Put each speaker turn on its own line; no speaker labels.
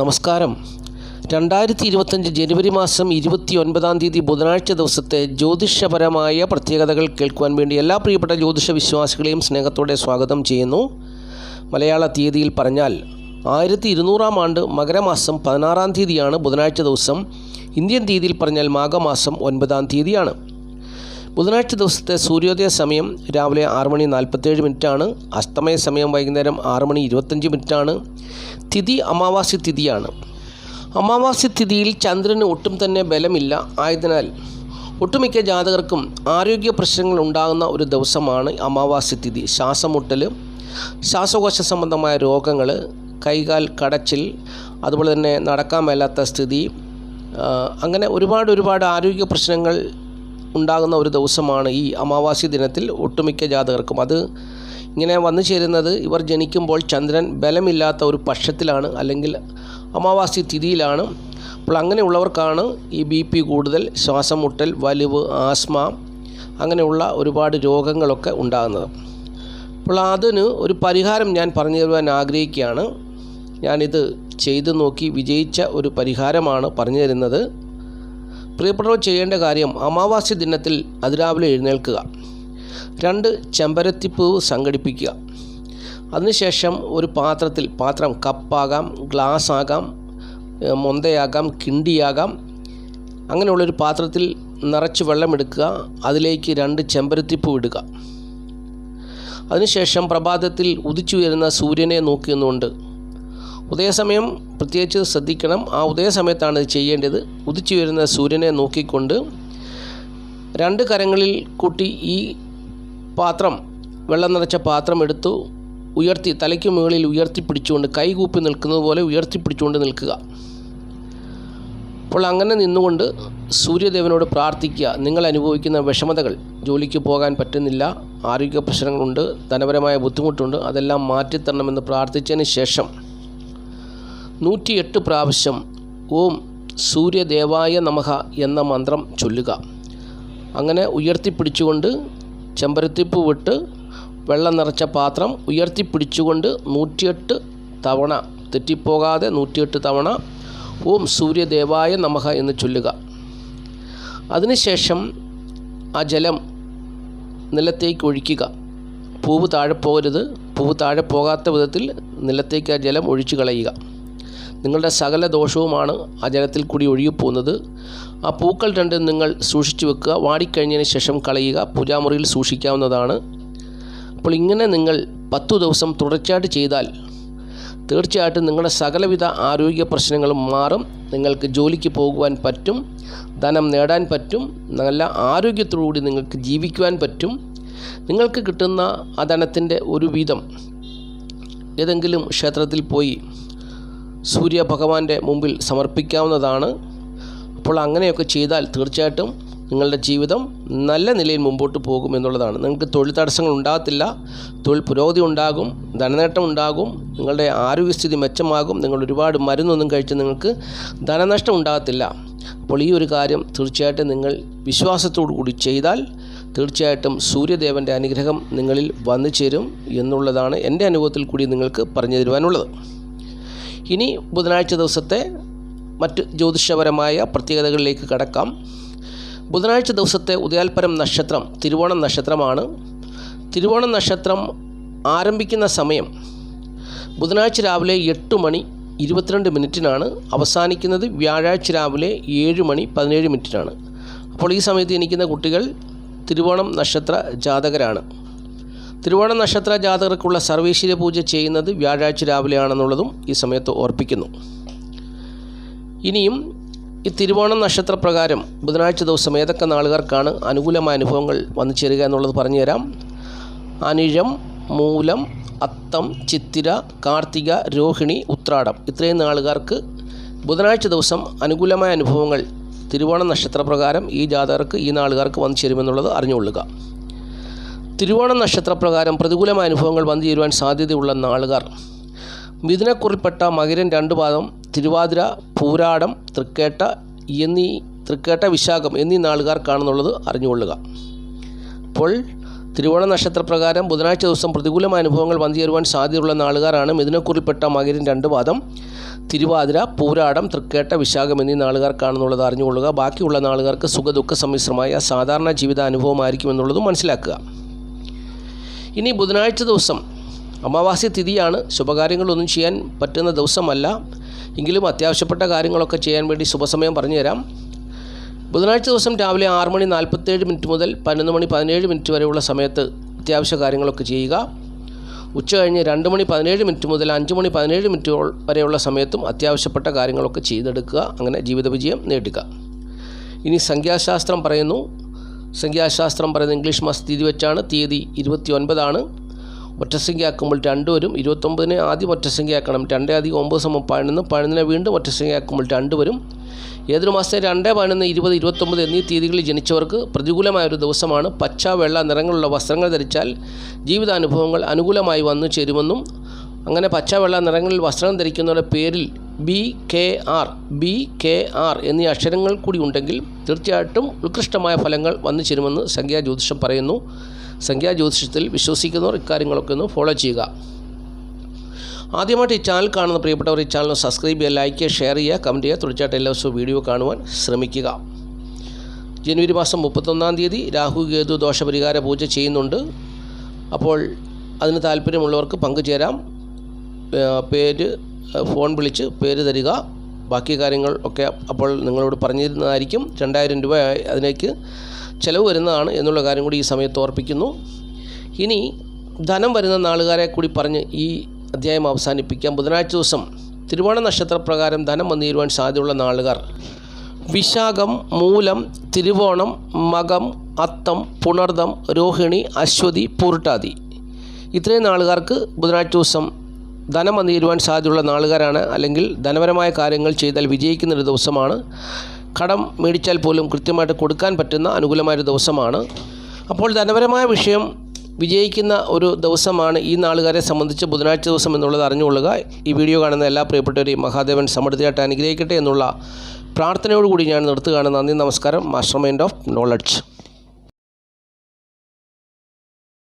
നമസ്കാരം. രണ്ടായിരത്തി ഇരുപത്തഞ്ച് ജനുവരി മാസം ഇരുപത്തി ഒൻപതാം തീയതി ബുധനാഴ്ച ദിവസത്തെ ജ്യോതിഷപരമായ പ്രത്യേകതകൾ കേൾക്കുവാൻ വേണ്ടി എല്ലാ പ്രിയപ്പെട്ട ജ്യോതിഷ വിശ്വാസികളെയും സ്നേഹത്തോടെ സ്വാഗതം ചെയ്യുന്നു. മലയാള തീയതിയിൽ പറഞ്ഞാൽ ആയിരത്തി ഇരുന്നൂറാം ആണ്ട് മകരമാസം പതിനാറാം തീയതിയാണ് ബുധനാഴ്ച ദിവസം. ഇന്ത്യൻ തീയതിയിൽ പറഞ്ഞാൽ മാഘമാസം ഒൻപതാം തീയതിയാണ്. ബുധനാഴ്ച ദിവസത്തെ സൂര്യോദയ സമയം രാവിലെ ആറ് മണി നാൽപ്പത്തേഴ് മിനിറ്റാണ്. അസ്തമയ സമയം വൈകുന്നേരം ആറ് മണി ഇരുപത്തഞ്ച് മിനിറ്റാണ്. തിഥി അമാവാസ്യ തിഥിയാണ്. അമാവാസ്യ തിഥിയിൽ ചന്ദ്രന് ഒട്ടും തന്നെ ബലമില്ല. ആയതിനാൽ ഒട്ടുമിക്ക ജാതകർക്കും ആരോഗ്യ പ്രശ്നങ്ങൾ ഉണ്ടാകുന്ന ഒരു ദിവസമാണ് അമാവാസ്യ തിഥി. ശ്വാസമുട്ടൽ ശ്വാസകോശ സംബന്ധമായ രോഗങ്ങൾ കൈകാൽ കടച്ചിൽ അതുപോലെ തന്നെ നടക്കാൻ മേലാത്ത സ്ഥിതി അങ്ങനെ ഒരുപാട് ഒരുപാട് ആരോഗ്യ പ്രശ്നങ്ങൾ ഉണ്ടാകുന്ന ഒരു ദിവസമാണ് ഈ അമാവാസ്യ ദിനത്തിൽ ഒട്ടുമിക്ക ജാതകർക്കും. അത് ഇങ്ങനെ വന്നു ചേരുന്നത് ഇവർ ജനിക്കുമ്പോൾ ചന്ദ്രൻ ബലമില്ലാത്ത ഒരു പക്ഷത്തിലാണ് അല്ലെങ്കിൽ അമാവാസ്യ തിഥിയിലാണ്. അപ്പോൾ അങ്ങനെയുള്ളവർക്കാണ് ഈ ബി പി കൂടുതൽ ശ്വാസം മുട്ടൽ വലിവ് ആസ്മ അങ്ങനെയുള്ള ഒരുപാട് രോഗങ്ങളൊക്കെ ഉണ്ടാകുന്നത്. അപ്പോൾ അതിന് ഒരു പരിഹാരം ഞാൻ പറഞ്ഞു തരുവാൻ ആഗ്രഹിക്കുകയാണ്. ഞാനിത് ചെയ്തു നോക്കി വിജയിച്ച ഒരു പരിഹാരമാണ് പറഞ്ഞു തരുന്നത്. പ്രിയപ്പെട്ടവർ ചെയ്യേണ്ട കാര്യം അമാവാസ്യ ദിനത്തിൽ അതിരാവിലെ എഴുന്നേൽക്കുക. രണ്ട് ചെമ്പരത്തിപ്പൂവ് സംഘടിപ്പിക്കുക. അതിനുശേഷം ഒരു പാത്രത്തിൽ പാത്രം കപ്പാകാം ഗ്ലാസ് ആകാം മൊന്തയാകാം കിണ്ടിയാകാം. അങ്ങനെയുള്ളൊരു പാത്രത്തിൽ നിറച്ച് വെള്ളമെടുക്കുക. അതിലേക്ക് രണ്ട് ചെമ്പരത്തിപ്പൂ ഇടുക. അതിനുശേഷം പ്രഭാതത്തിൽ ഉദിച്ചുയരുന്ന സൂര്യനെ നോക്കി നിന്നുകൊണ്ട് ഉദയസമയം പ്രത്യേകിച്ച് ശ്രദ്ധിക്കണം. ആ ഉദയസമയത്താണ് ഇത് ചെയ്യേണ്ടത്. ഉദിച്ചു വരുന്ന സൂര്യനെ നോക്കിക്കൊണ്ട് രണ്ട് കരങ്ങളിൽ കൂട്ടി ഈ പാത്രം വെള്ളം നിറച്ച പാത്രം എടുത്തു ഉയർത്തി തലയ്ക്ക് മുകളിൽ ഉയർത്തി പിടിച്ചുകൊണ്ട് കൈകൂപ്പി നിൽക്കുന്നത് പോലെ ഉയർത്തി പിടിച്ചുകൊണ്ട് നിൽക്കുക. അപ്പോൾ അങ്ങനെ നിന്നുകൊണ്ട് സൂര്യദേവനോട് പ്രാർത്ഥിക്കുക. നിങ്ങൾ അനുഭവിക്കുന്ന വിഷമതകൾ ജോലിക്ക് പോകാൻ പറ്റുന്നില്ല ആരോഗ്യ പ്രശ്നങ്ങളുണ്ട് ധനപരമായ ബുദ്ധിമുട്ടുണ്ട് അതെല്ലാം മാറ്റിത്തരണമെന്ന് പ്രാർത്ഥിച്ചതിന് ശേഷം നൂറ്റിയെട്ട് പ്രാവശ്യം ഓം സൂര്യദേവായ നമഹ എന്ന മന്ത്രം ചൊല്ലുക. അങ്ങനെ ഉയർത്തിപ്പിടിച്ചുകൊണ്ട് ചെമ്പരത്തിപ്പൂ വിട്ട് വെള്ളം നിറച്ച പാത്രം ഉയർത്തിപ്പിടിച്ചുകൊണ്ട് നൂറ്റിയെട്ട് തവണ തെറ്റിപ്പോകാതെ നൂറ്റിയെട്ട് തവണ ഓം സൂര്യദേവായ നമഹ എന്ന് ചൊല്ലുക. അതിനുശേഷം ആ ജലം നിലത്തേക്ക് ഒഴിക്കുക. പൂവ് താഴെ പോകരുത്. പൂവ് താഴെ പോകാത്ത വിധത്തിൽ നിലത്തേക്ക് ആ ജലം ഒഴിച്ചു കളയുക. നിങ്ങളുടെ സകല ദോഷവുമാണ് ആ ജലത്തിൽ കൂടി ഒഴുകിപ്പോകുന്നത്. ആ പൂക്കൾ രണ്ടും നിങ്ങൾ സൂക്ഷിച്ചു വെക്കുക. വാടിക്കഴിഞ്ഞതിന് ശേഷം കളയുക. പൂജാമുറിയിൽ സൂക്ഷിക്കാവുന്നതാണ്. അപ്പോൾ ഇങ്ങനെ നിങ്ങൾ പത്തു ദിവസം തുടർച്ചയായിട്ട് ചെയ്താൽ തീർച്ചയായിട്ടും നിങ്ങളുടെ സകലവിധ ആരോഗ്യ പ്രശ്നങ്ങളും മാറും. നിങ്ങൾക്ക് ജോലിക്ക് പോകുവാൻ പറ്റും. ധനം നേടാൻ പറ്റും. നല്ല ആരോഗ്യത്തോടുകൂടി നിങ്ങൾക്ക് ജീവിക്കുവാൻ പറ്റും. നിങ്ങൾക്ക് കിട്ടുന്ന ആ ധനത്തിന്റെ ഒരു വീതം ഏതെങ്കിലും ക്ഷേത്രത്തിൽ പോയി സൂര്യ ഭഗവാന്റെ മുമ്പിൽ സമർപ്പിക്കാവുന്നതാണ്. അപ്പോൾ അങ്ങനെയൊക്കെ ചെയ്താൽ തീർച്ചയായിട്ടും നിങ്ങളുടെ ജീവിതം നല്ല നിലയിൽ മുമ്പോട്ട് പോകും എന്നുള്ളതാണ്. നിങ്ങൾക്ക് തൊഴിൽ തടസ്സങ്ങൾ ഉണ്ടാകത്തില്ല. തൊഴിൽ പുരോഗതി ഉണ്ടാകും ധനനേട്ടം ഉണ്ടാകും നിങ്ങളുടെ ആരോഗ്യസ്ഥിതി മെച്ചമാകും നിങ്ങൾ ഒരുപാട് മരുന്നൊന്നും കഴിച്ച് നിങ്ങൾക്ക് ധനനഷ്ടം ഉണ്ടാകത്തില്ല. അപ്പോൾ ഈ ഒരു കാര്യം തീർച്ചയായിട്ടും നിങ്ങൾ വിശ്വാസത്തോടു കൂടി ചെയ്താൽ തീർച്ചയായിട്ടും സൂര്യദേവന്റെ അനുഗ്രഹം നിങ്ങളിൽ വന്നു ചേരും എന്നുള്ളതാണ് എന്റെ അനുഭവത്തിൽ കൂടി നിങ്ങൾക്ക് പറഞ്ഞു തരുവാനുള്ളത്. ഇനി ബുധനാഴ്ച ദിവസത്തെ മറ്റ് ജ്യോതിഷപരമായ പ്രത്യേകതകളിലേക്ക് കടക്കാം. ബുധനാഴ്ച ദിവസത്തെ ഉദയാൽപരം നക്ഷത്രം തിരുവോണം നക്ഷത്രമാണ്. തിരുവോണം നക്ഷത്രം ആരംഭിക്കുന്ന സമയം ബുധനാഴ്ച രാവിലെ എട്ട് മണി ഇരുപത്തിരണ്ട് മിനിറ്റിനാണ്. അവസാനിക്കുന്നത് വ്യാഴാഴ്ച രാവിലെ ഏഴ് മണി പതിനേഴ് മിനിറ്റിനാണ്. അപ്പോൾ ഈ സമയത്ത് ജനിക്കുന്ന കുട്ടികൾ തിരുവോണം നക്ഷത്ര ജാതകരാണ്. തിരുവോണ നക്ഷത്ര ജാതകർക്കുള്ള സർവീശ്വര പൂജ ചെയ്യുന്നത് വ്യാഴാഴ്ച രാവിലെയാണെന്നുള്ളതും ഈ സമയത്ത് ഓർപ്പിക്കുന്നു. ഇനിയും ഈ തിരുവോണം നക്ഷത്രപ്രകാരം ബുധനാഴ്ച ദിവസം ഏതൊക്കെ നാളുകാർക്കാണ് അനുകൂലമായ അനുഭവങ്ങൾ വന്നു ചേരുക എന്നുള്ളത് പറഞ്ഞുതരാം അനിഴം മൂലം അത്തം ചിത്തിര കാർത്തിക രോഹിണി ഉത്രാടം ഇത്രയും നാളുകാർക്ക് ബുധനാഴ്ച ദിവസം അനുകൂലമായ അനുഭവങ്ങൾ തിരുവോണ നക്ഷത്രപ്രകാരം ഈ ജാതകർക്ക് ഈ നാളുകാർക്ക് വന്നു ചേരുമെന്നുള്ളത് അറിഞ്ഞുകൊള്ളുക. തിരുവോണ നക്ഷത്രപ്രകാരം പ്രതികൂലമായ അനുഭവങ്ങൾ വന്നു ചേരുവാൻ സാധ്യതയുള്ള നാളുകാർ. മിഥുനക്കുറിൽപ്പെട്ട മകരൻ രണ്ടു പാദം തിരുവാതിര പൂരാടം തൃക്കേട്ട എന്നീ തൃക്കേട്ട വിശാഖം എന്നീ നാളുകാർക്കാണെന്നുള്ളത് അറിഞ്ഞുകൊള്ളുക. അപ്പോൾ തിരുവോണ നക്ഷത്രപ്രകാരം ബുധനാഴ്ച ദിവസം പ്രതികൂലമായ അനുഭവങ്ങൾ വന്നു ചേരുവാൻ സാധ്യതയുള്ള നാളുകാരാണ് മിഥുനക്കുറിൽപ്പെട്ട മകരൻ രണ്ട് പാദം തിരുവാതിര പൂരാടം തൃക്കേട്ട വിശാഖം എന്നീ നാളുകാർക്കാണെന്നുള്ളത് അറിഞ്ഞുകൊള്ളുക. ബാക്കിയുള്ള നാളുകാർക്ക് സുഖദുഃഖ സമ്മിശ്രമായ സാധാരണ ജീവിത അനുഭവമായിരിക്കുമെന്നുള്ളതും മനസ്സിലാക്കുക. ഇനി ബുധനാഴ്ച ദിവസം അമാവാസ്യ തിഥിയാണ്. ശുഭകാര്യങ്ങളൊന്നും ചെയ്യാൻ പറ്റുന്ന ദിവസമല്ല. എങ്കിലും അത്യാവശ്യപ്പെട്ട കാര്യങ്ങളൊക്കെ ചെയ്യാൻ വേണ്ടി ശുഭസമയം പറഞ്ഞുതരാം. ബുധനാഴ്ച ദിവസം രാവിലെ ആറ് മണി നാൽപ്പത്തേഴ് മിനിറ്റ് മുതൽ പതിനൊന്ന് മണി പതിനേഴ് മിനിറ്റ് വരെയുള്ള സമയത്ത് അത്യാവശ്യ കാര്യങ്ങളൊക്കെ ചെയ്യുക. ഉച്ച കഴിഞ്ഞ് രണ്ട് മണി പതിനേഴ് മിനിറ്റ് മുതൽ അഞ്ച് മണി പതിനേഴ് മിനിറ്റ് വരെയുള്ള സമയത്തും അത്യാവശ്യപ്പെട്ട കാര്യങ്ങളൊക്കെ ചെയ്തെടുക്കുക. അങ്ങനെ ജീവിത വിജയം നേടുക. ഇനി സംഖ്യാശാസ്ത്രം പറയുന്നു. സംഖ്യാശാസ്ത്രം പറയുന്നത് ഇംഗ്ലീഷ് മാസ തീയതി വെച്ചാണ് തീയതി ഇരുപത്തി ഒൻപതാണ് ഒറ്റസംഖ്യയാക്കുമ്പോൾ രണ്ട് വരും ഇരുപത്തൊമ്പതിനെ ആദ്യം ഒറ്റസംഖ്യയാക്കണം. രണ്ടേ അധികം ഒമ്പത് സമം പതിനൊന്ന് പതിനൊന്നിനെ വീണ്ടും ഒറ്റസംഖ്യയാക്കുമ്പോൾ രണ്ട് വരും. ഏതൊരു മാസത്തെ രണ്ട് പതിനൊന്ന് ഇരുപത് ഇരുപത്തൊമ്പത് എന്നീ തീയതികളിൽ ജനിച്ചവർക്ക് പ്രതികൂലമായ ഒരു ദിവസമാണ്. പച്ച വെള്ള നിറങ്ങളുള്ള വസ്ത്രങ്ങൾ ധരിച്ചാൽ ജീവിതാനുഭവങ്ങൾ അനുകൂലമായി വന്നു ചേരുമെന്നും അങ്ങനെ പച്ച വെള്ള നിറങ്ങളിൽ വസ്ത്രം ധരിക്കുന്നവരുടെ പേരിൽ B K R B K R എന്നീ അക്ഷരങ്ങൾ കൂടി ഉണ്ടെങ്കിൽ തീർച്ചയായിട്ടും ഉത്കൃഷ്ടമായ ഫലങ്ങൾ വന്നു ചേരുമെന്ന് സംഖ്യാ ജ്യോതിഷം പറയുന്നു. സംഖ്യാ ജ്യോതിഷത്തിൽ വിശ്വസിക്കുന്നവർ ഇക്കാര്യങ്ങളൊക്കെ ഒന്ന് ഫോളോ ചെയ്യുക. ആദ്യമായിട്ട് ഈ ചാനൽ കാണുന്ന പ്രിയപ്പെട്ടവർ ഈ ചാനൽ സബ്സ്ക്രൈബ് ചെയ്യുക ലൈക്ക് ചെയ്യുക ഷെയർ ചെയ്യുക കമന്റ് ചെയ്യുക. തീർച്ചയായിട്ടും എല്ലാ ദിവസവും വീഡിയോ കാണുവാൻ ശ്രമിക്കുക. ജനുവരി മാസം മുപ്പത്തൊന്നാം തീയതി രാഹു കേതു ദോഷപരിഹാര പൂജ ചെയ്യുന്നുണ്ട്. അപ്പോൾ അതിന് താല്പര്യമുള്ളവർക്ക് പങ്കുചേരാം. പേര് ഫോൺ വിളിച്ച് പേര് തരിക. ബാക്കി കാര്യങ്ങൾ ഒക്കെ അപ്പോൾ നിങ്ങളോട് പറഞ്ഞിരുന്നതായിരിക്കും. രണ്ടായിരം രൂപ അതിലേക്ക് ചിലവ് വരുന്നതാണ് എന്നുള്ള കാര്യം കൂടി ഈ സമയത്ത് ഓർപ്പിക്കുന്നു. ഇനി ധനം വരുന്ന നാളുകാരെ കൂടി പറഞ്ഞ് ഈ അധ്യായം അവസാനിപ്പിക്കാം. ബുധനാഴ്ച ദിവസം തിരുവോണ നക്ഷത്രപ്രകാരം ധനം വന്നു സാധ്യതയുള്ള നാളുകാർ. വിശാഖം മൂലം തിരുവോണം മകം അത്തം പുണർദം രോഹിണി അശ്വതി പൂർട്ടാതി ഇത്രയും നാളുകാർക്ക് ബുധനാഴ്ച ദിവസം ധനം വന്നു തീരുവാൻ സാധ്യതയുള്ള നാളുകാരാണ്. അല്ലെങ്കിൽ ധനപരമായ കാര്യങ്ങൾ ചെയ്താൽ വിജയിക്കുന്നൊരു ദിവസമാണ്. കടം മേടിച്ചാൽ പോലും കൃത്യമായിട്ട് കൊടുക്കാൻ പറ്റുന്ന അനുകൂലമായൊരു ദിവസമാണ്. അപ്പോൾ ധനപരമായ വിഷയം വിജയിക്കുന്ന ഒരു ദിവസമാണ് ഈ നാളുകാരെ സംബന്ധിച്ച് ബുധനാഴ്ച ദിവസം എന്നുള്ളത് അറിഞ്ഞുകൊള്ളുക. ഈ വീഡിയോ കാണുന്ന എല്ലാ പ്രിയപ്പെട്ടവരെയും മഹാദേവൻ സമൃദ്ധിയായിട്ട് അനുഗ്രഹിക്കട്ടെ എന്നുള്ള പ്രാർത്ഥനയോടുകൂടി ഞാൻ നിർത്തുകയാണ്. നന്ദി നമസ്കാരം. Master mind of knowledge